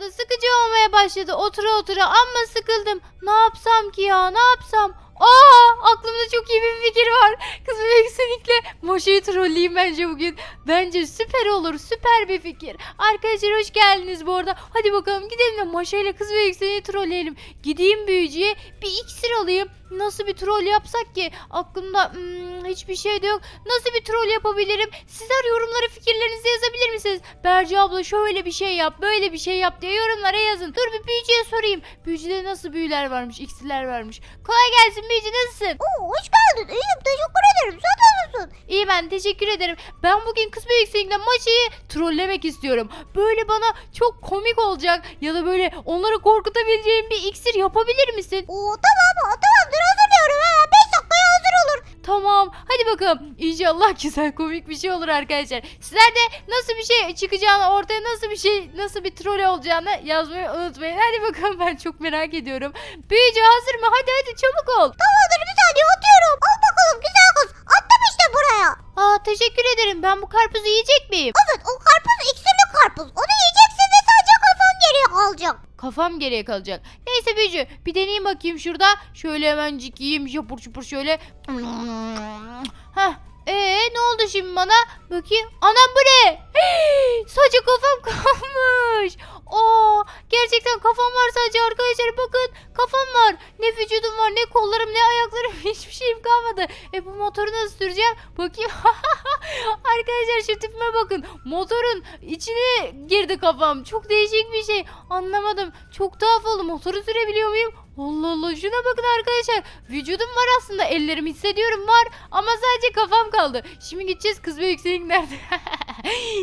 Da sıkıcı olmaya başladı. Otura otura amma sıkıldım. Ne yapsam ki ya ne yapsam? Aa aklımda çok iyi bir fikir var. Kız bebek Sonic'le Moşa'yı trolleyeyim bence bugün. Bence süper olur süper bir fikir. Arkadaşlar hoş geldiniz bu arada. Hadi bakalım gidelim de Moşa ile kız bebek Sonic'i trolleyelim. Gideyim büyücüye bir iksir alayım. Nasıl bir troll yapsak ki? Aklımda hmm, hiçbir şey de yok. Nasıl bir troll yapabilirim? Sizler yorumlara fikirlerinizi yazabilir misiniz? Berce abla şöyle bir şey yap, böyle bir şey yap diye yorumlara yazın. Dur bir büyücüye sorayım. Büyücüde nasıl büyüler varmış, iksirler varmış. Kolay gelsin büyücü nasılsın? Oo, hoş geldin. İyiyim teşekkür ederim. Sen nasılsın? İyi ben teşekkür ederim. Ben bugün kız büyükseliğinden maçıyı trollemek istiyorum. Böyle bana çok komik olacak ya da böyle onları korkutabileceğim bir iksir yapabilir misin? Oo, tamam tamamdır hazırlıyorum. Tamam. Hadi bakalım. İnşallah güzel komik bir şey olur arkadaşlar. Sizler de nasıl bir şey çıkacağını, ortaya nasıl bir şey, nasıl bir troll olacağını yazmayı unutmayın. Hadi bakalım ben çok merak ediyorum. Büyücü hazır mı? Hadi hadi çabuk ol. Tamamdır bir saniye atıyorum. Al bakalım güzel kız. Attım işte buraya. Aa teşekkür ederim. Ben bu karpuzu yiyecek miyim? Evet o karpuz iksirli karpuz. Onu kafan geriye kalacak. Kafam geriye kalacak. Neyse büyücü bir deneyeyim bakayım şurada. Şöyle hemencik yiyeyim şapur şupur şöyle. Heh. Ee ne oldu şimdi bana? Bakayım. Anam bu ne? sadece kafam kalmış. Oo, gerçekten kafam var sadece arkadaşlar bakın kafam var. Ne vücudum var ne kollarım ne ayaklarım hiçbir şeyim kalmadı. E bu motoru nasıl süreceğim? Bakayım. arkadaşlar şu tipime bakın. Motorun içine girdi kafam. Çok değişik bir şey. Anlamadım. Çok tuhaf oldu. Motoru sürebiliyor muyum? Allah Allah şuna bakın arkadaşlar. Vücudum var aslında. Ellerimi hissediyorum var. Ama sadece kafam kaldı. Şimdi gideceğiz kız bebek senin nerede?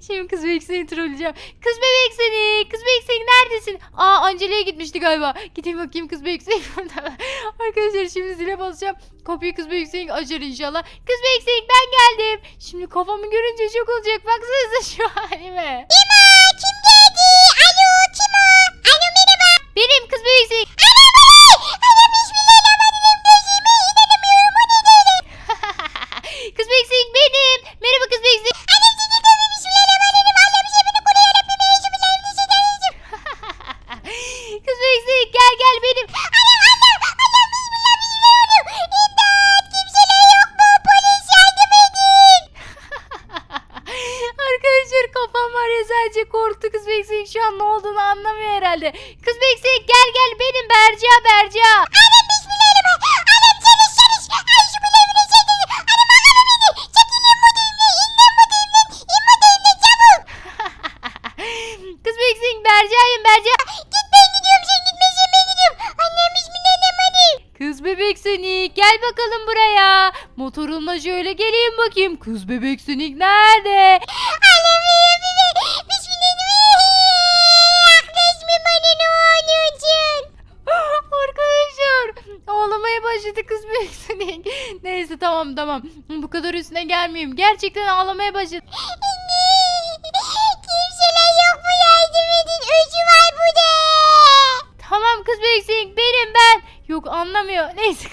Şimdi kız bebek seni trolleyeceğim. Kız bebek seni. Kız bebek seni neredesin? Aa Angela'ya gitmişti galiba. Gideyim bakayım kız bebek seni arkadaşlar şimdi zile basacağım. Kapıyı kız bebek seni açar inşallah. Kız bebek seni ben geldim. Şimdi kafamı görünce şok olacak. Baksanıza şu halime. Aa, kim geldi? Alo kim o? Alo merhaba. Benim kız bebek seni. Herhalde. Kız seni gel gel benim Berca Berca. Anam bismillahirrahmanirrahim. Anam çalış çalış. Ay şu bilemine çekil. Anam anam beni. Çekilin bu düğümle. İnden bu düğümle. İn bu düğümle çabuk. kız seni Berca'yım Berca. Git ben gidiyorum sen gitmesin ben gidiyorum. Annem bismillahirrahmanirrahim. Kız bebek seni gel bakalım buraya. Motorunla şöyle geleyim bakayım. Kız bebek seni nerede? Başladı kız bebek seni. Neyse tamam tamam. Bu kadar üstüne gelmeyeyim. Gerçekten ağlamaya başladı. Kimseler yok mu yardım edin. Öcü var burada. Tamam kız büyüksün benim ben. Yok anlamıyor. Neyse.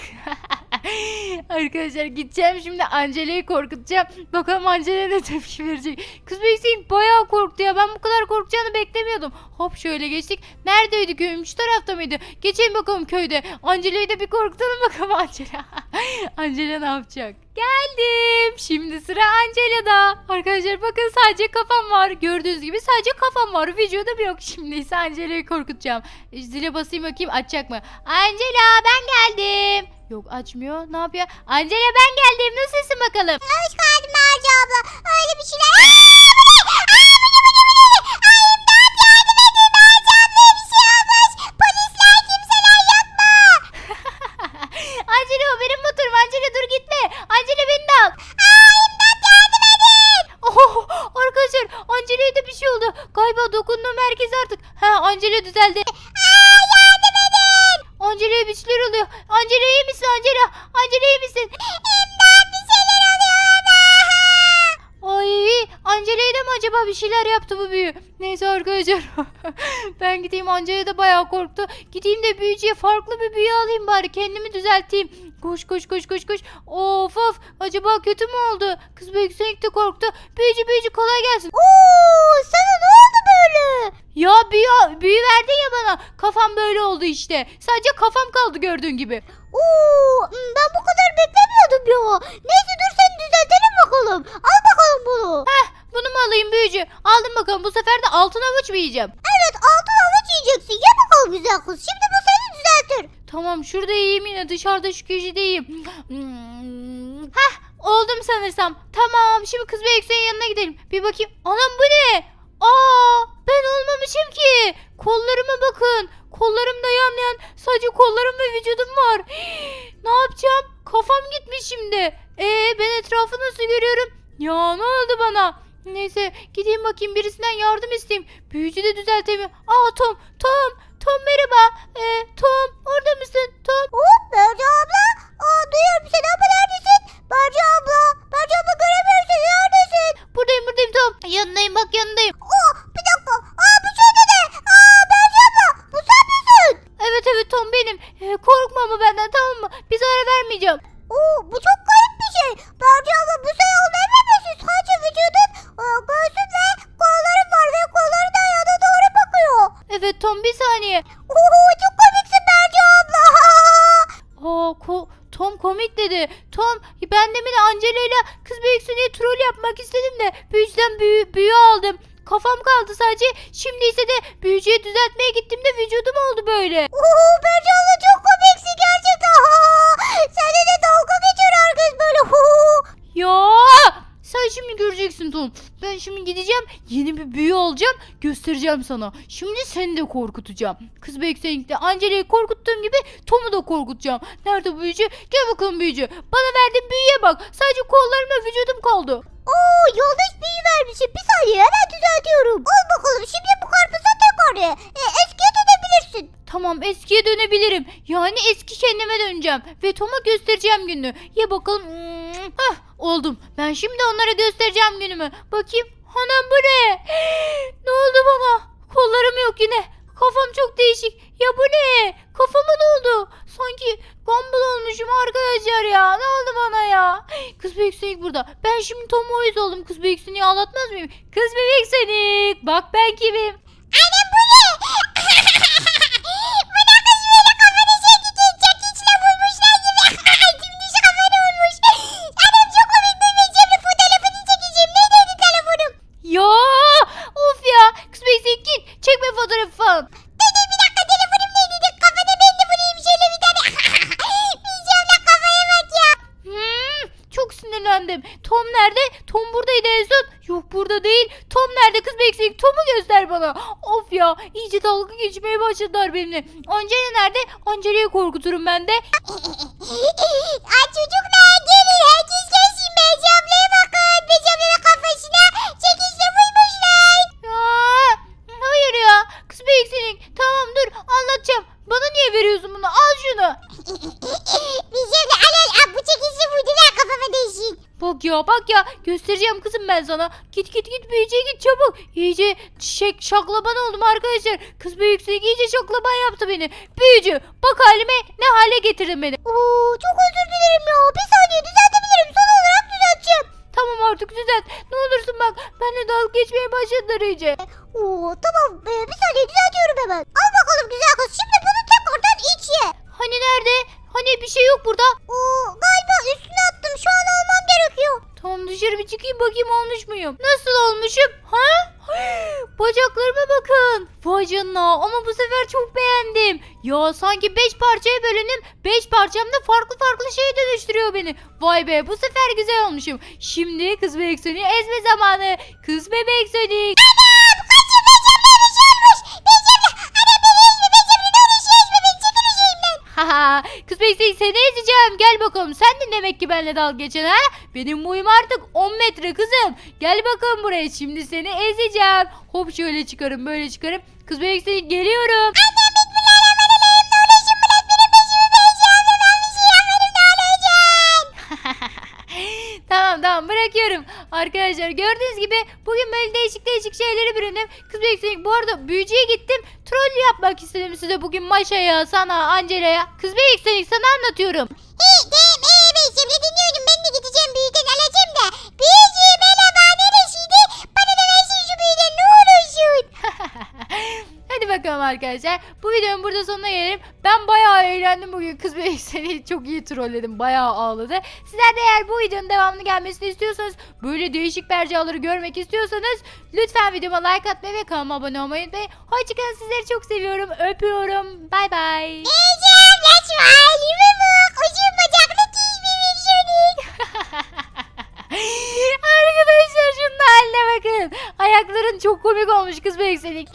Arkadaşlar gideceğim şimdi Angela'yı korkutacağım. Bakalım Angela ne tepki verecek. Kız büyüksün bayağı korktu ya. Ben bu kadar korkacağını beklemiyordum. Hop şöyle geçtik. Neredeydi köyüm? Şu tarafta mıydı? Geçelim bakalım köyde. Angela'yı da bir korkutalım bakalım Angela. Angela ne yapacak? Geldim. Şimdi sıra Angela'da. Arkadaşlar bakın sadece kafam var. Gördüğünüz gibi sadece kafam var. Vücudum yok. Şimdi ise Angela'yı korkutacağım. Zile basayım bakayım açacak mı? Angela ben geldim. Yok açmıyor. Ne yapıyor? Angela ben geldim. Nasılsın bakalım? Hoş geldin Merce abla. Öyle bir şeyler. Aa, bu ne? Aa, bu Angela düzeldi. Aa yardım edin. Angela'ya bir şeyler oluyor. Angela iyi misin Angela? Angela iyi misin? İmdat bir şeyler oluyor. Ay Angela'ya da mı acaba bir şeyler yaptı bu büyü? Neyse arkadaşlar. ben gideyim Angela da bayağı korktu. Gideyim de büyücüye farklı bir büyü alayım bari. Kendimi düzelteyim. Koş koş koş koş koş. Of of. Acaba kötü mü oldu? Kız büyük de korktu. Büyücü büyücü kolay gelsin. Oo sana ne oldu böyle? Ya büyü, büyü verdin ya bana. Kafam böyle oldu işte. Sadece kafam kaldı gördüğün gibi. Oo, hmm, ben bu kadar beklemiyordum ya. Neyse dur seni düzeltelim bakalım. Al bakalım bunu. Bunu mu alayım büyücü? Aldım bakalım bu sefer de altın avuç mu yiyeceğim? Evet altın avuç yiyeceksin. Ye bakalım güzel kız. Şimdi bu seni düzeltir. Tamam şurada yiyeyim yine dışarıda şu köşede yiyeyim. Hmm. Hah oldum sanırsam. Tamam şimdi kız ve Eksu'nun yanına gidelim. Bir bakayım. Anam bu ne? Aa ben olmamışım ki. Kollarıma bakın. Kollarımda yan yan sadece kollarım ve vücudum var. ne yapacağım? Kafam gitmiş şimdi. Ee ben etrafı nasıl görüyorum? Ya ne oldu bana? Neyse gideyim bakayım birisinden yardım isteyeyim. Büyücü de düzeltemiyor. Aa Tom, Tom, Tom merhaba. Ee, Tom orada mısın? Tom. Hop Berce abla. Aa, duyuyorum seni ama neredesin? Berce abla. Berce abla göremiyorum seni. Neredesin? Buradayım buradayım Tom. Yanındayım bak yanındayım. Benden tamam mı? Bir zarar vermeyeceğim. Oo, bu çok garip bir şey. Berce abla bu sen olmayabilirsin. Sadece vücudun, e, göğsün ve kolların var ve kolların da yana doğru bakıyor. Evet Tom bir saniye. Oo, çok komiksin Berce abla. Aa ko- Tom komik dedi. Tom ben demin Angela ile kız büyüksün diye troll yapmak istedim de büyücüden büyü, büyü aldım. Kafam kaldı sadece. Şimdi ise de büyücüye düzeltmeye gittiğimde vücudum oldu böyle. Oo, Berce abla çok gerçekten. Seninle de dalga geçiyor herkes böyle. Ya sen şimdi göreceksin Tom. Ben şimdi gideceğim yeni bir büyü alacağım göstereceğim sana. Şimdi seni de korkutacağım. Kız Beksenik'te Angela'yı korkuttuğum gibi Tom'u da korkutacağım. Nerede büyücü? Gel bakalım büyücü. Bana verdiğin büyüye bak. Sadece kollarım ve vücudum kaldı. Oo, yanlış büyü vermişim. Bir saniye hemen düzeltiyorum. Al bakalım şimdi bu karpuza tekrar. E, eskiye dönebilirsin. Tamam eskiye dönebilirim. Yani eski kendime döneceğim. Ve Tom'a göstereceğim gününü. Ye bakalım. Hah oldum. Ben şimdi onlara göstereceğim günümü. Bakayım. Anam bu ne? ne oldu bana? Kollarım yok yine. Kafam çok değişik. Ya bu ne? Kafama ne oldu? Sanki gumball olmuşum arkadaşlar ya. Ne oldu bana ya? Kız bebek Sonic burada. Ben şimdi Tom'a uyuz oldum. Kız bebek Sonic'i ağlatmaz mıyım? Kız bebek Sonic. Bak ben kimim? Değil. Tom nerede kız beksik? Tom'u göster bana. Of ya iyice dalga geçmeye başladılar benimle. Angela nerede? Angela'yı korkuturum ben de. Ay çocuklar gelin herkes gelsin. Beyci ablaya bakın. Beyci ablanın kafasına çekişle vurmuşlar. Ya, hayır ya. Kız beksik. Tamam dur anlatacağım. Bana niye veriyorsun bunu? Al şunu. Beyci abla al al al bu çekişle vurdular kafama değişik. Bak ya bak ya göstereceğim kızım ben sana. Git git git büyüyece git çabuk. İyice şek şaklaban oldum arkadaşlar. Kız büyükse iyice şaklaban yaptı beni. Büyücü bak halime ne hale getirdin beni. Oo çok özür dilerim ya. Bir saniye düzeltebilirim. Son olarak düzelteceğim. Tamam artık düzelt. Ne olursun bak benimle dalga geçmeye başladılar iyice. Oo tamam ee, bir saniye düzeltiyorum hemen. Al bakalım güzel kız. Şimdi bunu tekrardan iç ye. Hani nerede? Hani bir şey yok burada. Bakayım olmuş muyum? Nasıl olmuşum? Ha? Bacaklarıma bakın. Vay canına ama bu sefer çok beğendim. Ya sanki 5 parçaya bölündüm. 5 parçam da farklı farklı şeye dönüştürüyor beni. Vay be bu sefer güzel olmuşum. Şimdi kız bebek Sonic ezme zamanı. Kız bebek Sonic. Anam kaçın Becem'le bir şey Bebek Sonic seni ezeceğim. Gel bakalım sen de demek ki benimle dalga geçen ha. Benim boyum artık 10 metre kızım. Gel bakalım buraya şimdi seni ezeceğim. Hop şöyle çıkarım böyle çıkarım. Kız bebek Sonic geliyorum. Bismillahirrahmanirrahim. Ne bırak benim. Ben şey yapmadım ne olacak? tamam tamam bırakıyorum. Arkadaşlar gördüğünüz gibi bugün böyle değişik değişik şeyleri büründüm. Kız Beksin bu arada büyücüye gittim. Troll yapmak istedim size bugün Maşa'ya, sana, Angela'ya. Kız Beksin sana anlatıyorum. Hey arkadaşlar. Bu videonun burada sonuna gelelim. Ben bayağı eğlendim bugün. Kız bebek seni çok iyi trolledim. Bayağı ağladı. Sizler de eğer bu videonun devamını gelmesini istiyorsanız böyle değişik bercaları görmek istiyorsanız lütfen videoma like atmayı ve kanalıma abone olmayı unutmayın. Hoşçakalın sizleri çok seviyorum. Öpüyorum. Bay bay. Ecem halime bak. Bacaklı. Arkadaşlar şunun haline bakın. Ayakların çok komik olmuş kız bebek senin.